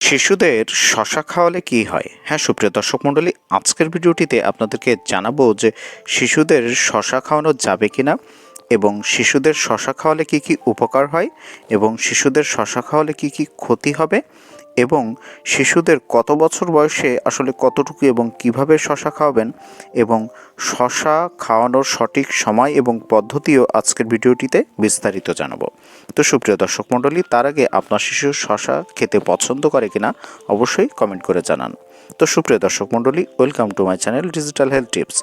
শিশুদের শশা খাওয়ালে কি হয়? হ্যাঁ সুপ্রিয় দর্শক মণ্ডলী, আজকের ভিডিওটিতে আপনাদেরকে জানাব যে শিশুদের শশা খাওয়ানো যাবে কিনা। এবং শিশুদের শশা খাওয়ালে কী কী উপকার হয় এবং শিশুদের শশা খাওয়ালে কী কী ক্ষতি হবে এবং শিশুদের কত বছর বয়সে আসলে কতটুকু এবং কীভাবে শশা খাওয়াবেন এবং শশা খাওয়ানোর সঠিক সময় এবং পদ্ধতিও আজকের ভিডিওটিতে বিস্তারিত জানাব। তো সুপ্রিয় দর্শক মণ্ডলী, তার আগে আপনার শিশু শশা খেতে পছন্দ করে কিনা অবশ্যই কমেন্ট করে জানান। তো সুপ্রিয় দর্শক মণ্ডলী welcome to my channel digital health tips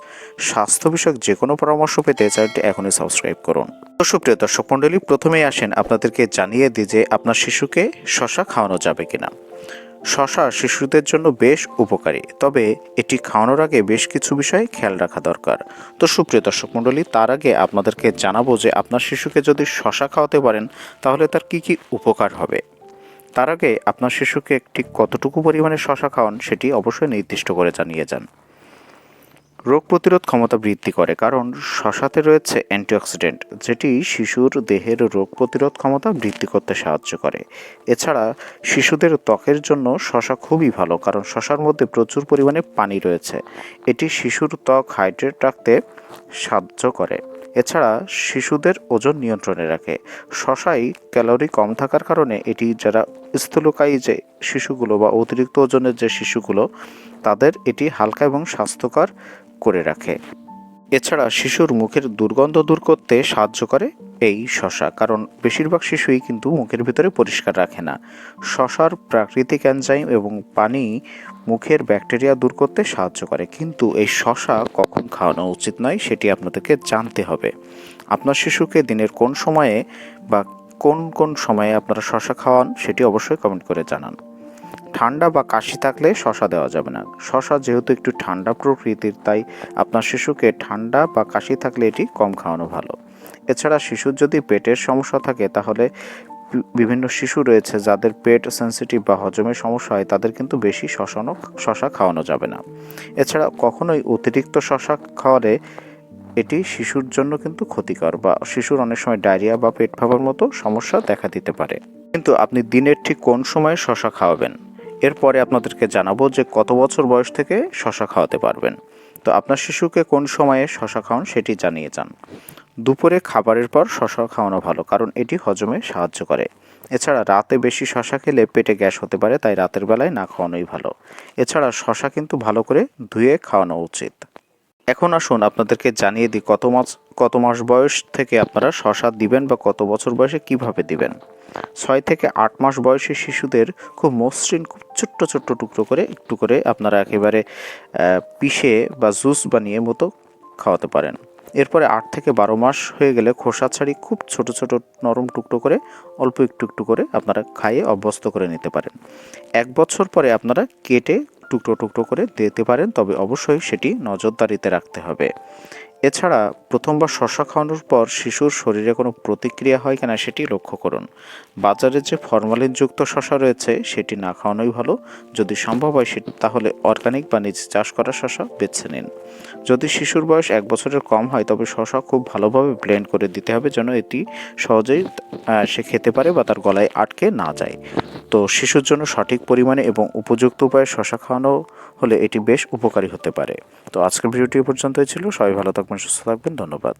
স্বাস্থ্য বিষয়ক যে কোনো পরামর্শ পেতে চ্যানেলটি এখনই সাবস্ক্রাইব করুন। তো সুপ্রিয় দর্শক মণ্ডলী, প্রথমেই আসেন আপনাদেরকে জানিয়ে দিই যে আপনার শিশুকে শশা খাওয়ানো যাবে কিনা। শশা শিশুদের জন্য বেশ উপকারী, তবে এটি খাওয়ানোর আগে বেশ কিছু বিষয়ে খেয়াল রাখা দরকার। তো সুপ্রিয় দর্শক মণ্ডলী, তার আগে আপনাদেরকে জানাব যে আপনার শিশুকে যদি শশা খাওয়াতে পারেন, তাহলে তার কি কি উপকার হবে। তার আগে আপনার শিশুকে একটি কতটুকু পরিমাণে শশা খাওয়ান সেটি অবশ্যই নির্দিষ্ট করে জানিয়ে যান। রোগ প্রতিরোধ ক্ষমতা বৃদ্ধি করে কারণ শশাতে রয়েছে অ্যান্টিঅক্সিডেন্ট, যেটি শিশুর দেহের রোগ প্রতিরোধ ক্ষমতা বৃদ্ধি করতে সাহায্য করে। এছাড়া শিশুদের ত্বকের জন্য শশা খুবই ভালো কারণ শশার মধ্যে প্রচুর পরিমাণে পানি রয়েছে। এটি শিশুর ত্বক হাইড্রেট রাখতে সাহায্য করে। এছাড়া শিশুদের ওজন নিয়ন্ত্রণে রাখে। শশাই ক্যালোরি কম থাকার কারণে এটি যারা স্থূলকায়ী যে শিশুগুলো বা অতিরিক্ত ওজনের যে শিশুগুলো, তাদের এটি হালকা এবং স্বাস্থ্যকর করে রাখে। এছাড়া শিশুর মুখের দুর্গন্ধ দূর করতে সাহায্য করে এই শশা, কারণ বেশিরভাগ শিশুই কিন্তু মুখের ভিতরে পরিষ্কার রাখে না। শশার প্রাকৃতিক এনজাইম এবং পানি মুখের ব্যাকটেরিয়া দূর করতে সাহায্য করে। কিন্তু এই শশা কখন খাওয়ানো উচিত নয় সেটি আপনাদেরকে জানতে হবে। আপনার শিশুকে দিনের কোন সময়ে বা কোন কোন সময়ে আপনারা শশা খাওয়ান সেটি অবশ্যই কমেন্ট করে জানান। ঠান্ডা বা কাশি থাকলে শশা দেওয়া যাবে না। শশা যেহেতু একটু ঠান্ডা প্রকৃতির, তাই আপনার শিশুকে ঠান্ডা বা কাশি থাকলে এটি কম খাওয়ানো ভালো। এছাড়া শিশুর যদি পেটের সমস্যা থাকে, তাহলে বিভিন্ন শিশু রয়েছে যাদের পেট সেন্সিটিভ বা হজমের সমস্যা হয়, তাদের কিন্তু বেশি শশানো, শশা খাওয়ানো যাবে না। এছাড়া কখনোই অতিরিক্ত শশা খাওয়ালে এটি শিশুর জন্য কিন্তু ক্ষতিকর বা শিশুর অনেক সময় ডায়রিয়া বা পেট ফাঁপার মতো সমস্যা দেখা দিতে পারে। কিন্তু আপনি দিনের ঠিক কোন সময়ে শশা খাওয়াবেন? এরপরে আপনাদেরকে জানাব যে কত বছর বয়স থেকে শশা খাওয়াতে পারবেন। তো আপনার শিশুকে কোন সময়ে শশা খাওয়ান সেটি জানিয়ে যান। দুপুরে খাবারের পর শশা খাওয়ানো ভালো, কারণ এটি হজমে সাহায্য করে। এছাড়া রাতে বেশি শশা খেলে পেটে গ্যাস হতে পারে, তাই রাতের বেলায় না খাওয়ানোই ভালো। এছাড়া শশা কিন্তু ভালো করে ধুয়ে খাওয়ানো উচিত। এখন আসুন আপনাদেরকে জানিয়ে দিই কত মাস কত মাস বয়স থেকে আপনারা শশা দিবেন বা কত বছর বয়সে কীভাবে দিবেন। ছয় থেকে আট মাস বয়সী শিশুদের খুব মসৃণ ছোট্ট ছোট্ট টুকরো করে একটু করে আপনারা একেবারে পিষে বা জুস বানিয়ে মতো খাওয়াতে পারেন। এরপরে আট থেকে বারো মাস হয়ে গেলে খোসা ছাড়ি খুব ছোট ছোট নরম টুকরো করে অল্প একটু একটু করে আপনারা খাইয়ে অভ্যস্ত করে নিতে পারেন। এক বছর পরে আপনারা কেটে টুকরো টুকরো করে দিতে পারেন, তবে অবশ্যই সেটি নজরদারিতে রাখতে হবে। এছাড়া প্রথমবার শশা খাওয়ানোর পর শিশুর শরীরে কোনো প্রতিক্রিয়া হয় কিনা সেটি লক্ষ্য করুন। বাজারে যে ফরমালিনযুক্ত শশা রয়েছে, সেটি না খাওয়ানোই ভালো। যদি সম্ভব হয় সেটি তাহলে অর্গানিক বা নিজে চাষ করা শশা বেছে নিন। যদি শিশুর বয়স এক বছরের কম হয়, তবে শশা খুব ভালোভাবে ব্লেন্ড করে দিতে হবে যেন এটি সহজেই সে খেতে পারে বা তার গলায় আটকে না যায়। তো শিশুর জন্য সঠিক পরিমাণে এবং উপযুক্ত উপায়ে শশা খাওয়ানো হলে এটি বেশ উপকারী হতে পারে। তো আজকের ভিডিওটি পর্যন্তই ছিল। সবাই ভালো থাকবেন, সুস্থ থাকবেন। ধন্যবাদ।